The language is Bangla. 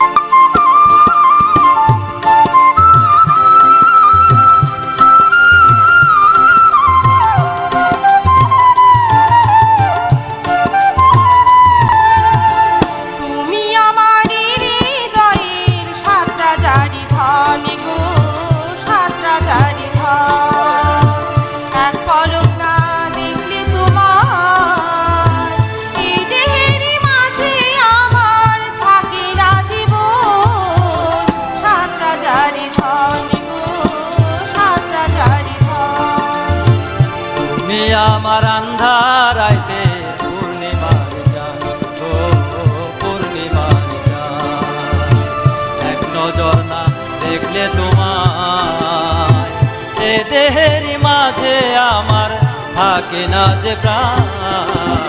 you আমার আন্ধার আইতে এক দেখলে তোমার এ দেহেরই মাঝে আমার থাকে না যে প্রাণ।